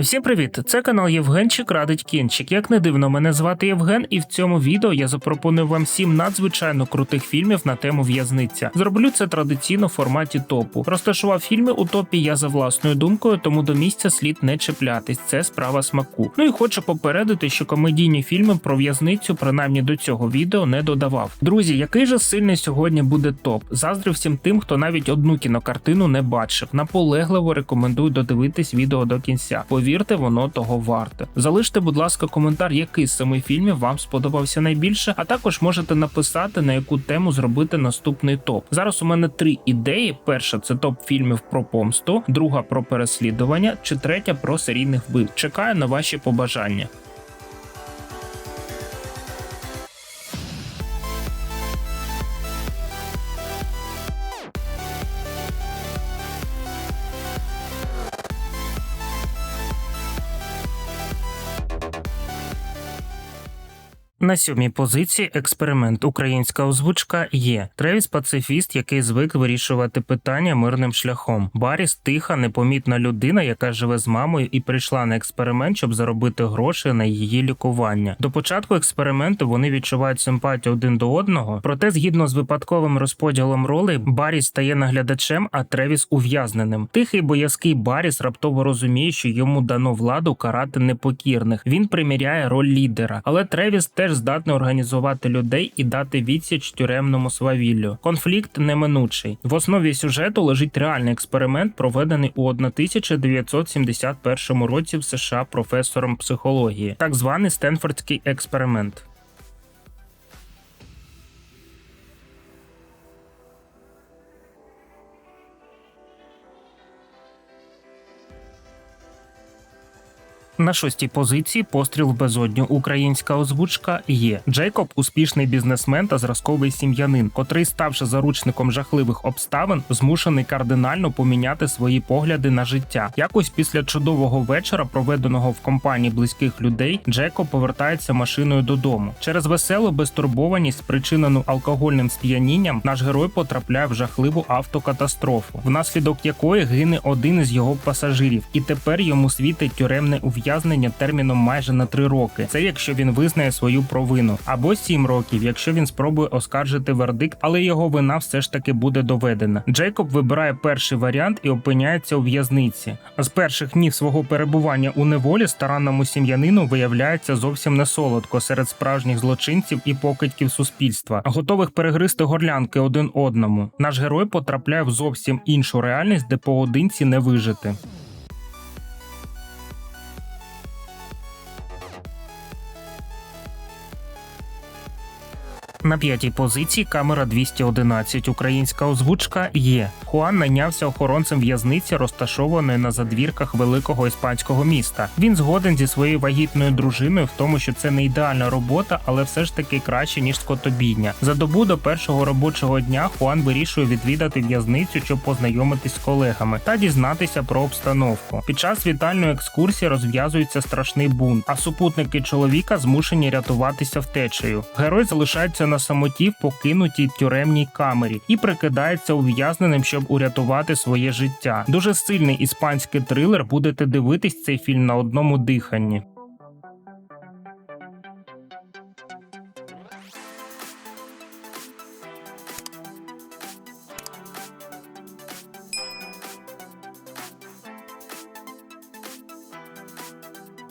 Всім привіт! Це канал Євгенчик Радить Кінчик. Як не дивно, мене звати Євген, і в цьому відео я запропоную вам сім надзвичайно крутих фільмів на тему в'язниця. Зроблю це традиційно в форматі топу. Розташував фільми у топі я за власною думкою, тому до місця слід не чіплятись. Це справа смаку. Ну і хочу попередити, що комедійні фільми про в'язницю, принаймні до цього відео, не додавав. Друзі, який же сильний сьогодні буде топ? Заздрю всім тим, хто навіть одну кінокартину не бачив. Наполегливо рекомендую додивитись відео до кінця. Повірте, воно того варте. Залиште, будь ласка, коментар, який з семи фільмів вам сподобався найбільше, а також можете написати на яку тему зробити наступний топ. Зараз у мене три ідеї: перша це топ фільмів про помсту, друга про переслідування, чи третя про серійних вбив. Чекаю на ваші побажання. На сьомій позиції експеримент українська озвучка є Тревіс пацифіст, який звик вирішувати питання мирним шляхом. Баріс тиха, непомітна людина, яка живе з мамою і прийшла на експеримент, щоб заробити гроші на її лікування. До початку експерименту вони відчувають симпатію один до одного. Проте, згідно з випадковим розподілом ролей, Баріс стає наглядачем, а Тревіс ув'язненим. Тихий боязкий Баріс раптово розуміє, що йому дано владу карати непокірних. Він приміряє роль лідера, але Тревіс теж здатний організувати людей і дати відсіч тюремному свавіллю. Конфлікт неминучий. В основі сюжету лежить реальний експеримент, проведений у 1971 році в США професором психології, так званий Стенфордський експеримент. На шостій позиції постріл в безодню. Українська озвучка є Джейкоб, успішний бізнесмен та зразковий сім'янин, котрий, ставши заручником жахливих обставин, змушений кардинально поміняти свої погляди на життя. Якось після чудового вечора, проведеного в компанії близьких людей, Джейкоб повертається машиною додому. Через веселу безтурбованість, спричинену алкогольним сп'янінням, наш герой потрапляє в жахливу автокатастрофу, внаслідок якої гине один із його пасажирів, і тепер йому світить тюремне ув'язнення терміном майже на три роки. Це якщо він визнає свою провину, або сім років, якщо він спробує оскаржити вердикт, але його вина все ж таки буде доведена. Джейкоб вибирає перший варіант і опиняється у в'язниці. З перших днів свого перебування у неволі старанному сім'янину виявляється зовсім не солодко серед справжніх злочинців і покидьків суспільства, готових перегризти горлянки один одному. Наш герой потрапляє в зовсім іншу реальність, де поодинці не вижити. На п'ятій позиції камера 211. Українська озвучка є. Хуан найнявся охоронцем в'язниці, розташованої на задвірках великого іспанського міста. Він згоден зі своєю вагітною дружиною в тому, що це не ідеальна робота, але все ж таки краще ніж скотобійня. За добу до першого робочого дня Хуан вирішує відвідати в'язницю, щоб познайомитись з колегами та дізнатися про обстановку. Під час вітальної екскурсії розв'язується страшний бунт, а супутники чоловіка змушені рятуватися втечею. Герой залишається на самоті в покинутій тюремній камері і прикидається ув'язненим, щоб урятувати своє життя. Дуже сильний іспанський трилер. Будете дивитись цей фільм на одному диханні.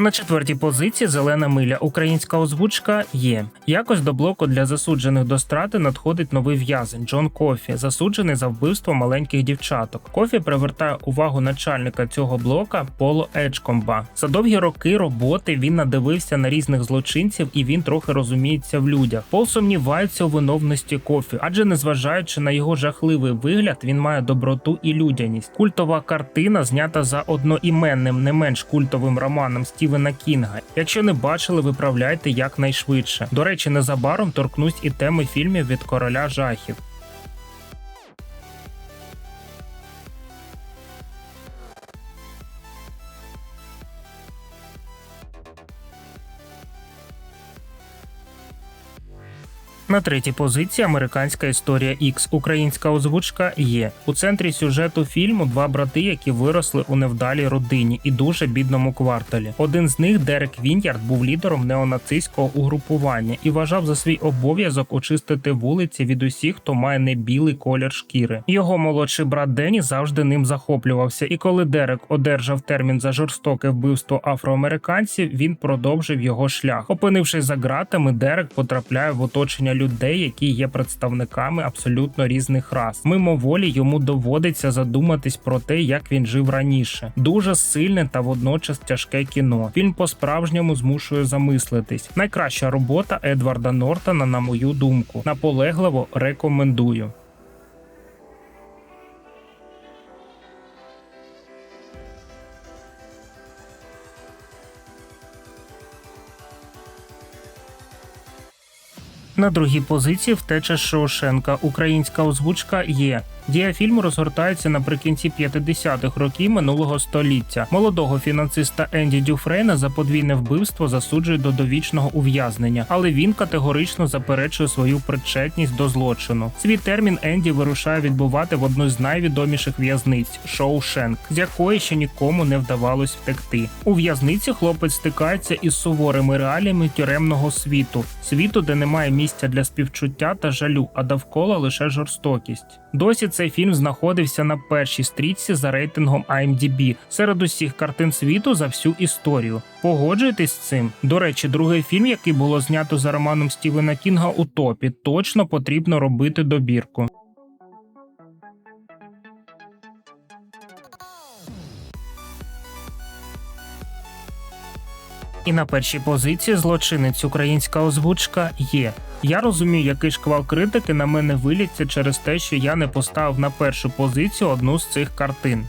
На четвертій позиції зелена миля. Українська озвучка є. Якось до блоку для засуджених до страти надходить новий в'язень Джон Кофі, засуджений за вбивство маленьких дівчаток. Кофі привертає увагу начальника цього блока Поло Еджкомба. За довгі роки роботи він надивився на різних злочинців і він трохи розуміється в людях. Пол сумнівається у виновності кофі, адже незважаючи на його жахливий вигляд, він має доброту і людяність. Культова картина знята за одноіменним, не менш культовим романом Стів. Стівена Кінга. Якщо не бачили, виправляйте якнайшвидше. До речі, незабаром торкнусь і теми фільмів від короля жахів. На третій позиції американська історія X. Українська озвучка є у центрі сюжету фільму два брати, які виросли у невдалій родині і дуже бідному кварталі. Один з них, Дерек Вінярд, був лідером неонацистського угрупування і вважав за свій обов'язок очистити вулиці від усіх, хто має не білий колір шкіри. Його молодший брат Дені завжди ним захоплювався. І коли Дерек одержав термін за жорстоке вбивство афроамериканців, він продовжив його шлях. Опинившись за ґратами, Дерек потрапляє в оточення людей, які є представниками абсолютно різних рас. Мимоволі йому доводиться задуматись про те, як він жив раніше. Дуже сильне та водночас тяжке кіно. Фільм по-справжньому змушує замислитись. Найкраща робота Едварда Нортона, на мою думку, наполегливо рекомендую. На другій позиції втеча Шоушенка. Українська озвучка є. Дія фільму розгортається наприкінці 50-х років минулого століття. Молодого фінансиста Енді Дюфрейна за подвійне вбивство засуджують до довічного ув'язнення, але він категорично заперечує свою причетність до злочину. Свій термін Енді вирушає відбувати в одну з найвідоміших в'язниць Шоушенк, з якої ще нікому не вдавалось втекти. У в'язниці хлопець стикається із суворими реаліями тюремного світу, світу, де немає місця для співчуття та жалю, а довкола лише жорстокість. Досі цей фільм знаходився на першій стрічці за рейтингом IMDb серед усіх картин світу за всю історію. Погоджуєтесь з цим? До речі, другий фільм, який було знято за романом Стівена Кінга у топі, точно потрібно робити добірку. І на першій позиції злочинець українська озвучка є. Я розумію, який шквал критики на мене виліться через те, що я не поставив на першу позицію одну з цих картин.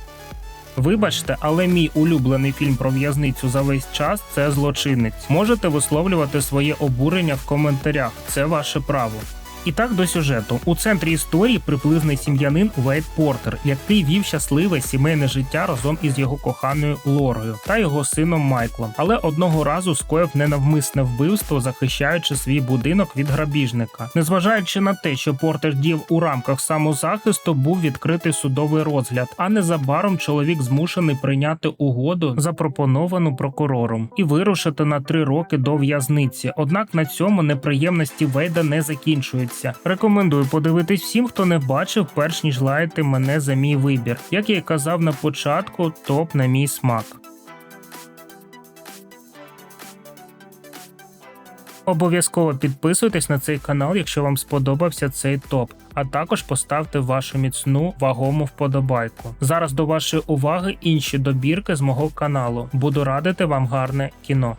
Вибачте, але мій улюблений фільм про в'язницю за весь час це злочинець. Можете висловлювати своє обурення в коментарях, це ваше право. І так до сюжету. У центрі історії приблизний сім'янин Вейт Портер, який вів щасливе сімейне життя разом із його коханою Лорою та його сином Майклом. Але одного разу скоїв ненавмисне вбивство, захищаючи свій будинок від грабіжника. Незважаючи на те, що Портер діяв у рамках самозахисту, був відкритий судовий розгляд, а незабаром чоловік змушений прийняти угоду, запропоновану прокурором, і вирушити на три роки до в'язниці. Однак на цьому неприємності Вейда не закінчуються. Рекомендую подивитись всім, хто не бачив, перш ніж лаяти мене за мій вибір. Як я й казав на початку, топ на мій смак. Обов'язково підписуйтесь на цей канал, якщо вам сподобався цей топ, а також поставте вашу міцну вагому вподобайку. Зараз до вашої уваги інші добірки з мого каналу. Буду радити вам гарне кіно.